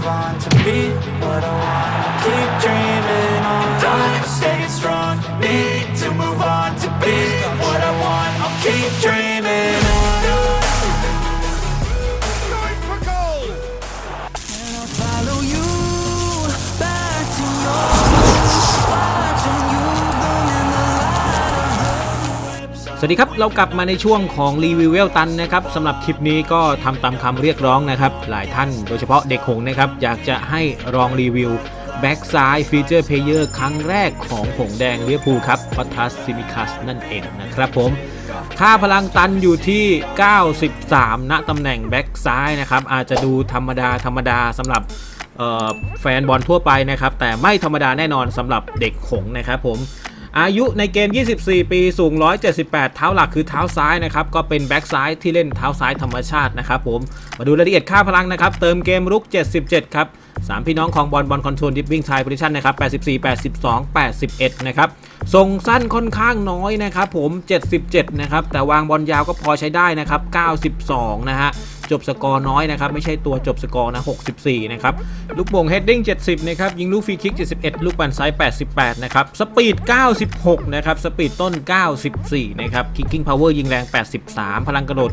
move on to be what I want Keep dreaming สวัสดีครับ เรากลับมาในช่วงของรีวิวเวลตันนะครับสำหรับคลิปนี้ก็ทำตามคำเรียกร้องนะครับ หลายท่านโดยเฉพาะเด็กหงนะครับ อยากจะให้ลองรีวิวแบ็กซ้ายฟีเจอร์เพลเยอร์ครั้งแรกของหงแดงเลียพูครับฟัตัสซิมิคัสนั่นเองนะครับผม ค่าพลังตันอยู่ที่ 93 ณตำแหน่งแบ็กซ้ายนะครับ อาจจะดูธรรมดาธรรมดาสำหรับแฟนบอลทั่วไปนะครับ แต่ไม่ธรรมดาแน่นอนสำหรับเด็กหงนะครับผม อายุในเกม 24 ปีสูง 178 เท้าหลักคือเท้าซ้ายนะครับ ก็เป็นแบ็กซ้ายที่เล่นเท้าซ้ายธรรมชาตินะครับผม มาดูรายละเอียดค่าพลังนะครับ เติมเกมรุก 77 ครับ 3 พี่น้องของบอลบอลคอนโทรลดิฟวิ่งชายโพซิชันนะครับ 84 82 81 นะครับ ส่งสั้นค่อนข้างน้อยนะครับผม 77 นะครับ แต่วางบอลยาวก็พอใช้ได้นะครับ 92 นะฮะ จบสกอร์น้อยนะครับ ไม่ใช่ตัวจบสกอร์นะ 64 นะครับ ลูกโป่งเฮดดิ้ง 70 นะครับ ยิงลูกฟรีคิก 71 ลูกบันไซด์88 นะครับ สปีด 96 นะครับ สปีดต้น 94 นะครับ คิกกิ้งพาวเวอร์ยิงแรง 83 พลังกระโดด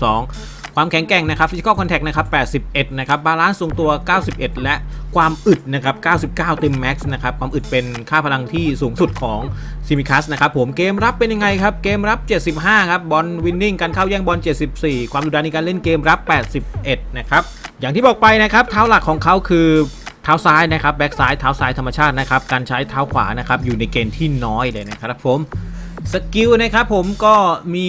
82 ความแข็งแกร่งนะครับฟิสิกอลคอนแทคนะครับ81 นะครับ บาลานซ์ทรงตัว 91 และความอึดนะครับ 99 เต็มแม็กซ์นะครับ ความอึดเป็นค่าพลังที่สูงสุดของซิมิคัสนะครับผม เกมรับเป็นยังไงครับ เกมรับ 75 ครับ บอลวินนิ่ง การเข้าแย่งบอล 74 ความดุดันในการเล่นเกมรับ 81 นะครับ อย่างที่บอกไปนะครับ เท้าหลักของเขาคือเท้าซ้ายนะครับแบ็กซ้ายเท้าซ้ายธรรมชาตินะครับการใช้เท้าขวานะครับอยู่ในเกณฑ์ที่น้อยเลยนะครับผม สกิลนะครับผมก็มี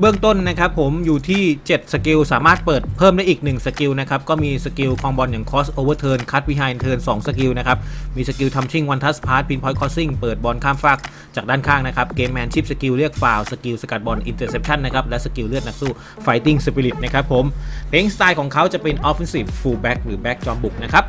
เบื้องต้นนะครับผมอยู่ที่ 7 สกิล สามารถเปิดเพิ่มได้อีก 1 สกิลนะครับ ก็มีสกิลคองบอลอย่าง cross over turn cut behind turn 2 สกิลนะครับ มีสกิลทำชิง one touch pass pin point crossing เปิดบอลข้ามฟากจากด้านข้างนะครับ เกมแมนชิพสกิลเรียกฟาวสกิลสกัดบอล interception นะครับ และสกิลเลือดนักสู้ fighting spirit นะครับผมเพลงสไตล์ของเขาจะเป็น offensive fullback หรือ back จอมบุกนะครับ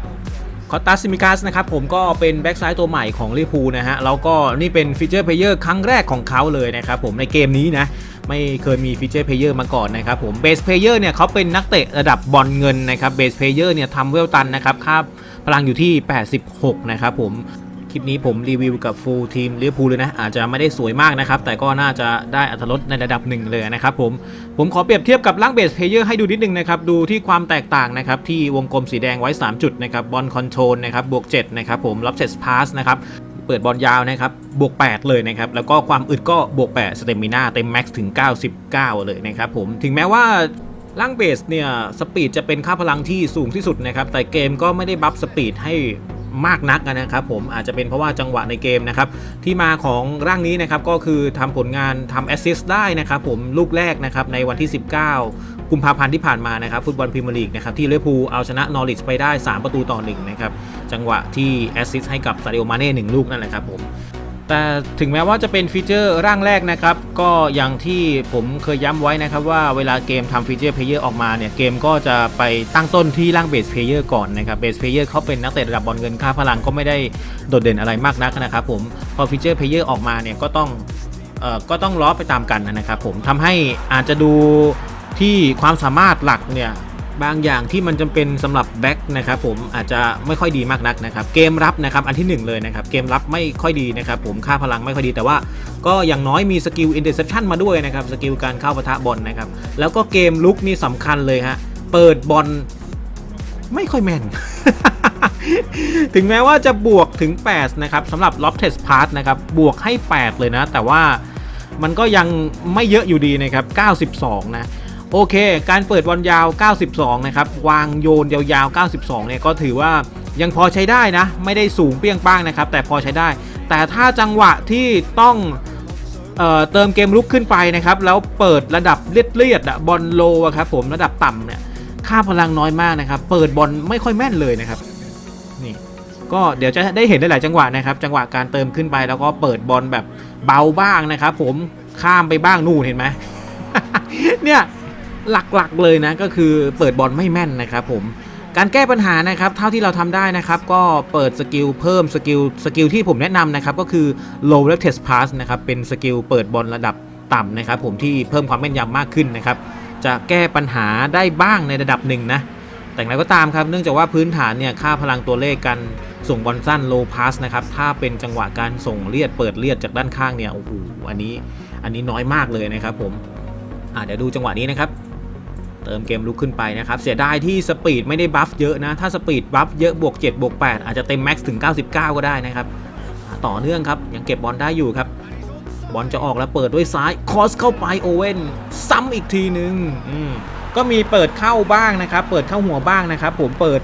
คอตตาซิมิกัสนะครับผมก็เป็นแบ็กซ้ายตัวใหม่ของลิเวอร์พูลนะฮะแล้วก็นี่เป็นฟีเจอร์เพลเยอร์ครั้งแรกของเขาเลยนะครับผมในเกมนี้นะไม่เคยมีฟีเจอร์เพลเยอร์มาก่อนนะครับผมเบสเพลเยอร์เนี่ยเขาเป็นนักเตะระดับบอลเงินนะครับเบสเพลเยอร์เนี่ยทำเวลตันนะครับค่าพลังอยู่ที่ 86 นะครับผม ลิปนี้ผมรีวิวกับฟูลทีมลิเวอร์พูเลยนะ อาจจะไม่ได้สวยมากนะครับ แต่ก็น่าจะได้อัตรสในระดับหนึ่งเลยนะครับผม ผมขอเปรียบเทียบกับล่างเบสเพเยอร์ให้ดูนิดนึงนะครับ ดูที่ความแตกต่างนะครับ ที่วงกลมสีแดงไว้ 3 จุดนะครับบอลคอนโทรลนะครับบวก7นะครับผมรับเซตพาสนะครับเปิดบอลยาวนะครับ บวก 8 เลยนะครับ แล้วก็ความอึดก็บวก 8 สเตมินาเต็มแม็กซ์ถึง 99 เลยนะครับผม ถึงแม้ว่าล่างเบสเนี่ย สปีดจะเป็นค่าพลังที่สูงที่สุดนะครับ แต่เกมก็ไม่ได้บัฟสปีดให้ มากนักนะครับ ผมอาจจะเป็นเพราะว่าจังหวะในเกมนะครับที่มาของร่างนี้นะครับก็คือทำผลงานทำแอสซิสต์ได้นะครับผมลูกแรกนะครับในวันที่ 19 กุมภาพันธ์ที่ผ่านมานะครับฟุตบอลพรีเมียร์ลีกนะครับที่ลิเวอร์พูลเอาชนะนอริชไปได้ 3 ประตูต่อ1นะครับจังหวะที่แอสซิสต์ให้กับซาดิโอมาเน่หนึ่งลูกนั่นแหละครับผม แต่ถึงแม้ว่าจะเป็นฟีเจอร์ร่างแรกนะครับ ก็อย่างที่ผมเคยย้ำไว้นะครับว่าเวลาเกมทำฟีเจอร์เพลเยอร์ออกมาเนี่ย เกมก็จะไปตั้งต้นที่ร่างเบสเพลเยอร์ก่อนนะครับเบสเพลเยอร์เขาเป็นนักเตะระดับบอลเงินค่าพลังก็ไม่ได้โดดเด่นอะไรมากนักนะครับผมพอฟีเจอร์เพลเยอร์ออกมาเนี่ยก็ต้องเอ่อก็ต้องล้อไปตามกันนะครับผมทำให้อาจจะดูที่ความสามารถหลักเนี่ย บางอย่างที่มันจำเป็นสำหรับแบ็กนะครับผมอาจจะไม่ค่อยดีมากนักนะครับเกมรับนะครับอันที่หนึ่งเลยนะครับเกมรับไม่ค่อยดีนะครับผมค่าพลังไม่ค่อยดีแต่ว่าก็อย่างน้อยมีสกิลอินเตอร์เซชันมาด้วยนะครับสกิลการเข้าปะทะบอลนะครับแล้วก็เกมลุกนี่สำคัญเลยฮะเปิดบอลไม่ค่อยแม่นถึงแม้ว่าจะบวกถึง 8 นะครับสำหรับล็อบเทสพาร์นะครับบวกให้ 8 เลยนะ แต่ว่ามันก็ยังไม่เยอะอยู่ดีนะครับ 92 นะ โอเค การเปิดบอลยาว 92 นะครับ วางโยนยาวๆ 92 เนี่ยก็ถือว่ายังพอใช้ได้นะ ไม่ได้สูงเปรี้ยงป้างนะครับ แต่พอใช้ได้ แต่ถ้าจังหวะที่ต้องเออเติมเกมลุกขึ้นไปนะครับ แล้วเปิดระดับเลียดๆอะบอลโลอะครับผมระดับต่ำเนี่ยค่าพลังน้อยมากนะครับ เปิดบอลไม่ค่อยแม่นเลยนะครับ นี่ ก็เดี๋ยวจะได้เห็นได้หลายจังหวะนะครับ จังหวะการเติมขึ้นไปแล้วก็เปิดบอลแบบเบาบ้างนะครับ ผมข้ามไปบ้างนู่นเห็นไหมเนี่ย หลักๆเลยนะก็คือเปิดบอลไม่แม่นนะครับผมการแก้ปัญหานะครับเท่าที่เราทำได้นะครับก็เปิดสกิลเพิ่มสกิลสกิลที่ผมแนะนำนะครับก็คือ low r e test pass นะครับเป็นสกิลเปิดบอลระดับต่ำนะครับผมที่เพิ่มความแม่นยำมากขึ้นนะครับจะแก้ปัญหาได้บ้างในระดับหนึ่งนะแต่อย่างไรก็ตามครับเนื่องจากว่าพื้นฐานเนี่ยค่าพลังตัวเลขการส่งบอลสั้น low pass นะครับถ้าเป็นจังหวะการส่งเลียดเปิดเลียดจากด้านข้างเนี่ยโอ้โหอันนี้อันนี้น้อยมากเลยนะครับผมอ่าเดี๋ยวดูจังหวะนี้นะครับ เติมเกมลุกขึ้นไปนะครับ เสียดายที่สปีดไม่ได้บัฟเยอะนะ ถ้าสปีดบัฟเยอะบวก7บวก8อาจจะเต็มแม็กซ์ถึง 99 ก็ได้นะครับต่อเนื่องครับ ยังเก็บบอลได้อยู่ครับ บอลจะออกแล้วเปิดด้วยซ้ายคอสเข้าไปโอเว่นซ้ำอีกทีหนึ่งก็มีเปิดเข้าบ้างนะครับ เปิดเข้าหัวบ้างนะครับ ผมเปิด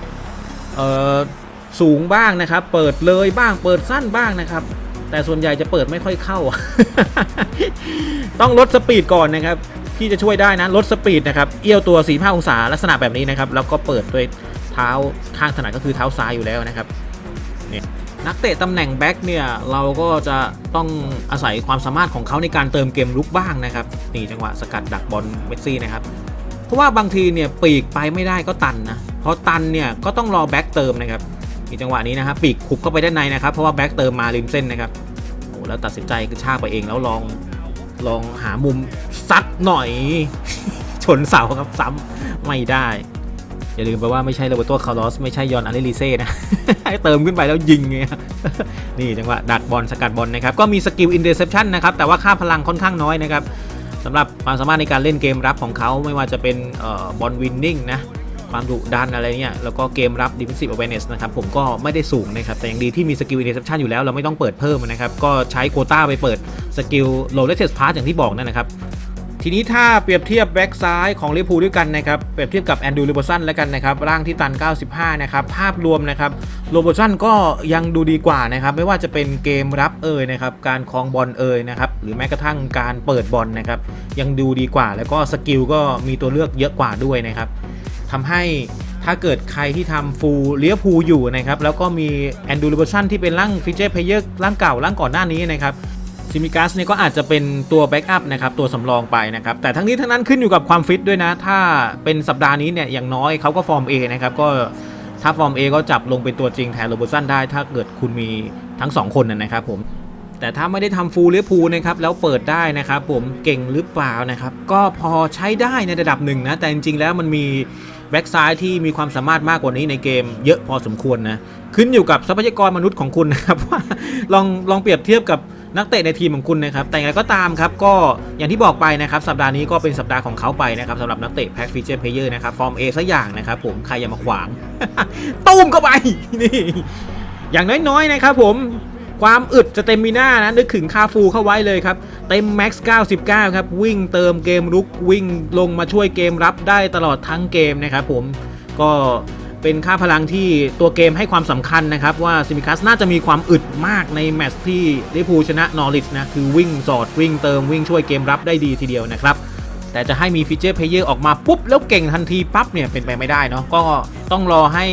สูงบ้างนะครับ เปิดเลยบ้างเปิดสั้นบ้างนะครับ แต่ส่วนใหญ่จะเปิดไม่ค่อยเข้า ต้องลดสปีดก่อนนะครับ ที่จะช่วยได้นะลดสปีดนะครับเอี้ยวตัว 45 องศาลักษณะแบบนี้นะครับแล้วก็เปิดด้วยเท้าข้างถนัดก็คือเท้าซ้ายอยู่แล้วนะครับนี่นักเตะตำแหน่งแบ็กเนี่ยเราก็จะต้องอาศัยความสามารถของเขาในการเติมเกมลุกบ้างนะครับนี่จังหวะสกัดดักบอลเมสซี่นะครับเพราะว่าบางทีเนี่ยปีกไปไม่ได้ก็ตันนะพอตันเนี่ยก็ต้องรอแบ็กเติมนะครับมีจังหวะนี้นะครับปีกขุบเข้าไปด้านในนะครับเพราะว่าแบ็กเติมมาริมเส้นนะครับโอ้แล้วตัดสินใจกระชากไปเองแล้วลอง ลองหามุมซัดหน่อย ชนเสาครับซ้ำไม่ได้ อย่าลืมไปว่าไม่ใช่โรเบโตคาร์ลอสไม่ใช่ยอนอาริลิเซ่นะเติมขึ้นไปแล้วยิงไงนี่จังหวะดักบอลสกัดบอลนะครับ ก็มีสกิลอินเ r อร์เซปชันนะครับ แต่ว่าค่าพลังค่อนข้างน้อยนะครับสำหรับความสามารถในการเล่นเกมรับของเขาไม่ว่าจะเป็นออบอลวินนิ่งนะ ความดุดันอะไรเนี่ยแล้วก็เกมรับ defensive awareness นะครับผมก็ไม่ได้สูงนะครับ แต่ยังดีที่มีสกิล interception อยู่แล้วเราไม่ต้องเปิดเพิ่มนะครับ ก็ใช้โคต้าไปเปิดสกิล low latest pass อย่างที่บอกนั่นนะครับทีนี้ถ้าเปรียบเทียบแบ็กซ้ายของลิเวอร์พูลด้วยกันนะครับ เปรียบเทียบกับแอนดูลิบอร์สันแล้วกันนะครับ ร่างที่ตัน 95 นะครับ ภาพรวมนะครับโรเบอร์สันก็ยังดูดีกว่านะครับ ไม่ว่าจะเป็นเกมรับเอ่ยนะครับ การคลองบอลเอ่ยนะครับ หรือแม้กระทั่งการเปิดบอลนะครับ ยังดูดีกว่า แล้วก็สกิลก็มีตัวเลือกเยอะกว่าด้วยนะครับ ทำให้ถ้าเกิดใครที่ทำฟูลเลียพูอยู่นะครับ แล้วก็มีแอนดูลิเบชันที่เป็นร่างฟิเจอร์เพลเยอร์ร่างเก่าร่างก่อนหน้านี้นะครับซิมิกัสเนี่ยก็อาจจะเป็นตัวแบ็กอัพนะครับตัวสำรองไปนะครับ แต่ทั้งนี้ทั้งนั้นขึ้นอยู่กับความฟิตด้วยนะ ถ้าเป็นสัปดาห์นี้เนี่ยอย่างน้อยเขาก็ฟอร์ม A นะครับก็ถ้าฟอร์ม A ก็จับลงเป็นตัวจริงแทนโรเบอร์สันได้ ถ้าเกิดคุณมีทั้ง 2 คนนะนะครับผมแต่ถ้าไม่ได้ทำฟูลหรือพูนะครับแล้วเปิดได้นะครับผมเก่งหรือเปล่านะครับก็พอใช้ได้ในระดับหนึ่งนะแต่จริงๆแล้วมันมี แบ็กซ้ายที่มีความสามารถมากกว่านี้ในเกมเยอะพอสมควรนะ ขึ้นอยู่กับทรัพยากรมนุษย์ของคุณนะครับว่าลองลองเปรียบเทียบกับนักเตะในทีมของคุณนะครับ แต่อย่างไรก็ตามครับก็อย่างที่บอกไปนะครับสัปดาห์นี้ก็เป็นสัปดาห์ของเขาไปนะครับสำหรับนักเตะแพ็กฟีเจอร์เพลเยอร์นะครับฟอร์ม A สักอย่างนะครับผมใครอย่ามาขวางตุ้มเข้าไปนี่อย่างน้อยๆนะครับผม ความอึดจะเต็มมีหน้านะนึกถึงคาฟูเข้าไว้เลยครับ เต็มแม็กซ์99 ครับ วิ่งเติมเกมรุกวิ่งลงมาช่วยเกมรับได้ตลอดทั้งเกมนะครับผมก็เป็นค่าพลังที่ตัวเกมให้ความสำคัญนะครับ ว่าซิมิคัสน่าจะมีความอึดมากในแมตช์ที่ลิพูชนะนอริทนะ คือวิ่งสอดวิ่งเติมวิ่งช่วยเกมรับได้ดีทีเดียวนะครับ แต่จะให้มีฟีเจอร์เพลเยอร์ออกมาปุ๊บ แล้วเก่งทันทีปั๊บเนี่ยเป็นไปไม่ได้เนาะก็ต้องรอให้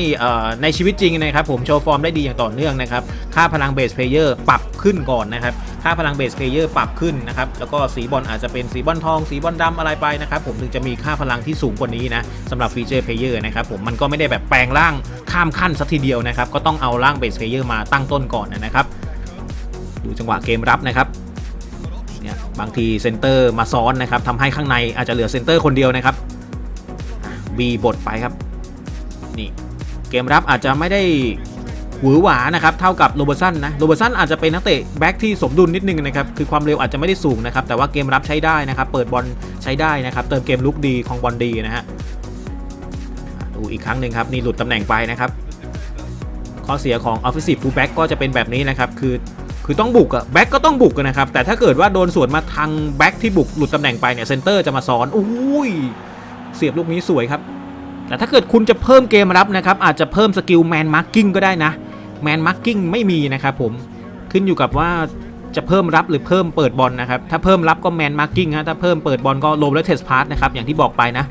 ในชีวิตจริงนะครับผมโชว์ฟอร์มได้ดีอย่างต่อเนื่องนะครับ ค่าพลังเบสเพลเยอร์ปรับขึ้นก่อนนะครับ ค่าพลังเบสเพลเยอร์ปรับขึ้นนะครับ แล้วก็สีบอลอาจจะเป็นสีบอลทอง สีบอลดำอะไรไปนะครับผมถึงจะมีค่าพลังที่สูงกว่านี้นะสำหรับฟีเจอร์เพลเยอร์นะครับผมมันก็ไม่ได้แบบแปลงร่างข้ามขั้นสักทีเดียวนะครับก็ต้องเอาร่างเบสเพลเยอร์มาตั้งต้นก่อนนะครับดูจังหวะเกมรับนะครับ บางทีเซนเตอร์มาซ้อนนะครับทำให้ข้างในอาจจะเหลือเซนเตอร์คนเดียวนะครับบีบทไปครับนี่เกมรับอาจจะไม่ได้หวือหวานะครับเท่ากับโรเบอร์สันนะโรเบอร์สันอาจจะเป็นนักเตะแบ็กที่สมดุลนิดนึงนะครับคือความเร็วอาจจะไม่ได้สูงนะครับแต่ว่าเกมรับใช้ได้นะครับเปิดบอลใช้ได้นะครับเติมเกมลุกดีของบอลดีนะฮะดูอีกครั้งหนึ่งครับนี่หลุดตำแหน่งไปนะครับข้อเสียของ offensive fullback ก็จะเป็นแบบนี้นะครับคือ คือต้องบุกอะแบ็กก็ต้องบุกอะนะครับ แต่ถ้าเกิดว่าโดนสวนมาทางแบ็กที่บุกหลุดตำแหน่งไปเนี่ยเซนเตอร์จะมาซ้อนอุ้ยเสียบลูกนี้สวยครับ แต่ถ้าเกิดคุณจะเพิ่มเกมรับนะครับ อาจจะเพิ่มสกิลแมนมาร์กิ้งก็ได้นะแมนมาร์กิ้งไม่มีนะครับผมขึ้นอยู่กับว่าจะเพิ่มรับหรือเพิ่มเปิดบอลนะครับ ถ้าเพิ่มรับก็แมนมาร์กิ้งฮะถ้าเพิ่มเปิดบอลก็โลมและเทสพาร์นะครับอย่างที่บอกไปนะ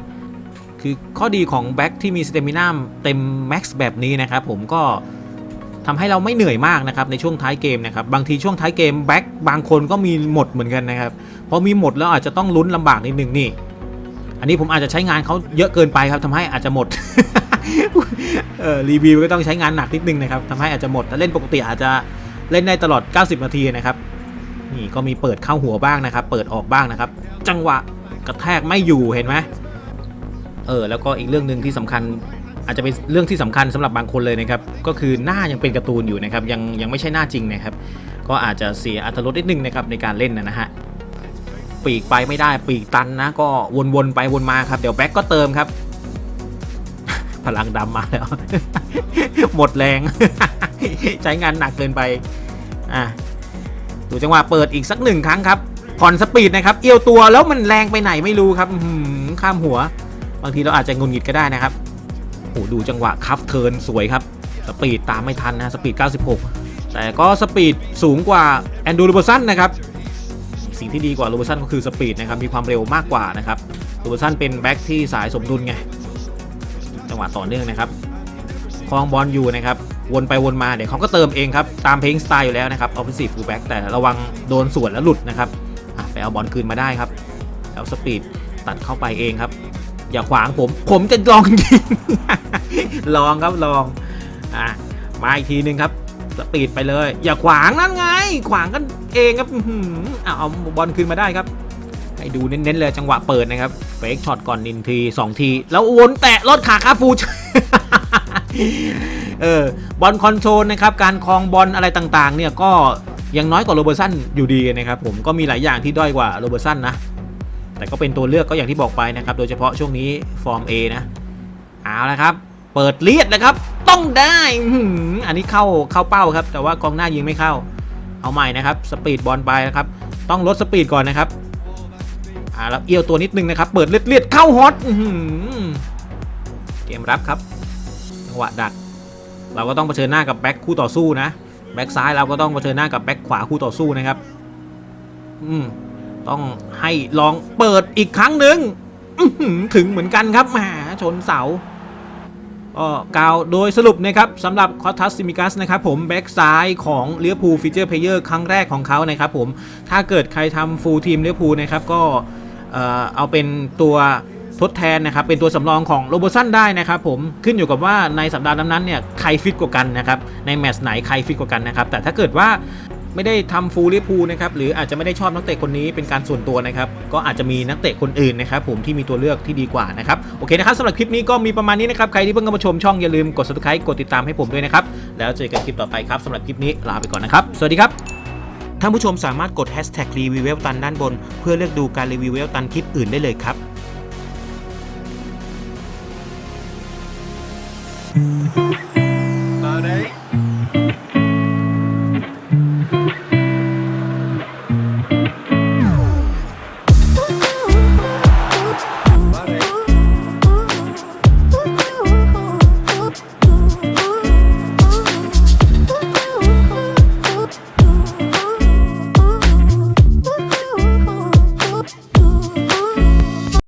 คือข้อดีของแบ็กที่มีสเตมินาเต็มแม็กซ์แบบนี้นะครับผมก็ ทำให้เราไม่เหนื่อยมากนะครับในช่วงท้ายเกมนะครับบางทีช่วงท้ายเกมแบ็กบางคนก็มีหมดเหมือนกันนะครับพอมีหมดแล้วอาจจะต้องลุ้นลำบากนิดนึงนี่ อันนี้ผมอาจจะใช้งานเขาเยอะเกินไปครับทำให้อาจจะหมดเออรีวิวก็ต้องใช้งานหนักนิดนึงนะครับทำให้อาจจะหมดแต่เล่นปกติอาจจะเล่นได้ตลอด 90 นาทีนะครับนี่ก็มีเปิดเข้าหัวบ้างนะครับ เปิดออกบ้างนะครับ จังหวะกระแทกไม่อยู่เห็นไหมเออแล้วก็อีกเรื่องหนึ่งที่สำคัญ อาจจะเป็นเรื่องที่สำคัญสำหรับบางคนเลยนะครับ ก็คือหน้ายังเป็นการ์ตูนอยู่นะครับ ยังยังไม่ใช่หน้าจริงนะครับ ก็อาจจะเสียอัตรรสนิดนึงนะครับในการเล่นนะฮะ ปีกไปไม่ได้ปีกตันนะ ก็วนๆไปวนมาครับ เดี๋ยวแบ็กก็เติมครับ พลังดำมาแล้ว หมดแรง ใช้งานหนักเกินไป อะ ดูจังหวะเปิดอีกสักหนึ่งครั้งครับผ่อนสปีดนะครับ เอียวตัวแล้วมันแรงไปไหนไม่รู้ครับข้ามหัว บางทีเราอาจจะงุนงิดก็ได้นะครับ อ้ดูจังหวะคัฟเทิร์นสวยครับ สปีดตามไม่ทันนะ สปีด 96 แต่ก็สปีดสูงกว่าแอนดูรูเบอร์สันนะครับ สิ่งที่ดีกว่ารูเบอร์สันก็คือสปีดนะครับ มีความเร็วมากกว่านะครับรูเบอร์สันเป็นแบ็กที่สายสมดุลไง จังหวะต่อเนื่องนะครับ คลองบอลอยู่นะครับ วนไปวนมาเดี๋ยวเขาก็เติมเองครับ ตามเพลงสไตล์อยู่แล้วนะครับ offensive fullback แต่ระวังโดนสวนแล้วหลุดนะครับไปเอาบอลคืนมาได้ครับ แล้วสปีดตัดเข้าไปเองครับ อย่าขวางผม ผมจะลองยิง ลองครับลอง อะ มาอีกทีหนึ่งครับ สปีดไปเลย อย่าขวางนั่นไง ขวางกันเองครับอื้อหืออะเอาบอลคืนมาได้ครับ ให้ดูเน้นๆเลยจังหวะเปิดนะครับ เฟกช็อตก่อนนินทีสองที แล้ววนแตะลดขาคาฟูเออบอลคอนโทรลนะครับ การคลองบอลอะไรต่างๆ เนี่ยก็ยังน้อยกว่าโรเบอร์สันอยู่ดีนะครับผมก็มีหลายอย่างที่ด้อยกว่าโรเบอร์สันนะ แต่ก็เป็นตัวเลือกก็อย่างที่บอกไปนะครับ โดยเฉพาะช่วงนี้ฟอร์ม A นะ เอาละครับ เปิดเลียดนะครับ ต้องได้อันนี้เข้าเข้าเป้าครับ แต่ว่ากองหน้ายิงไม่เข้า เอาใหม่นะครับ สปีดบอลไปนะครับ ต้องลดสปีดก่อนนะครับอ่าแล้วเอี้ยวตัวนิดนึงนะครับ เปิดเลียดเลียดเข้าฮอตเกมรับครับจังหวะดัก เราก็ต้องเผชิญหน้ากับแบ็คคู่ต่อสู้นะ แบ็คซ้ายเราก็ต้องเผชิญหน้ากับแบ็คขวาคู่ต่อสู้นะครับ อืม ต้องให้ลองเปิดอีกครั้งหนึ่งถึงเหมือนกันครับแหมชนเสาก็กล่าวโดยสรุปนะครับสำหรับคอทัสซิมิกัสนะครับผมแบ็กซ้ายของเลียพูฟีเจอร์เพลเยอร์ครั้งแรกของเขานะครับผมถ้าเกิดใครทำฟูลทีมเลียพูนะครับก็เออเอาเป็นตัวทดแทนนะครับเป็นตัวสำรองของโรโบสันได้นะครับผมขึ้นอยู่กับว่าในสัปดาห์นั้นๆเนี่ยใครฟิตกว่ากันนะครับในแมตช์ไหนใครฟิตกว่ากันนะครับแต่ถ้าเกิดว่า ไม่ได้ทำฟูลิพูนะครับหรืออาจจะไม่ได้ชอบนักเตะคนนี้เป็นการส่วนตัวนะครับก็อาจจะมีนักเตะคนอื่นนะครับผมที่มีตัวเลือกที่ดีกว่านะครับโอเคนะครับสำหรับคลิปนี้ก็มีประมาณนี้นะครับใครที่เพิ่งเข้ามาชมช่องอย่าลืมกด subscribe กดติดตามให้ผมด้วยนะครับแล้วเจอกันคลิปต่อไปครับสำหรับคลิปนี้ลาไปก่อนนะครับสวัสดีครับท่านผู้ชมสามารถกดแฮชแท็กรีวิวเวลตันด้านบน เพื่อเลือกดูการรีวิวเวลตันคลิปอื่นได้เลยครับ Thank.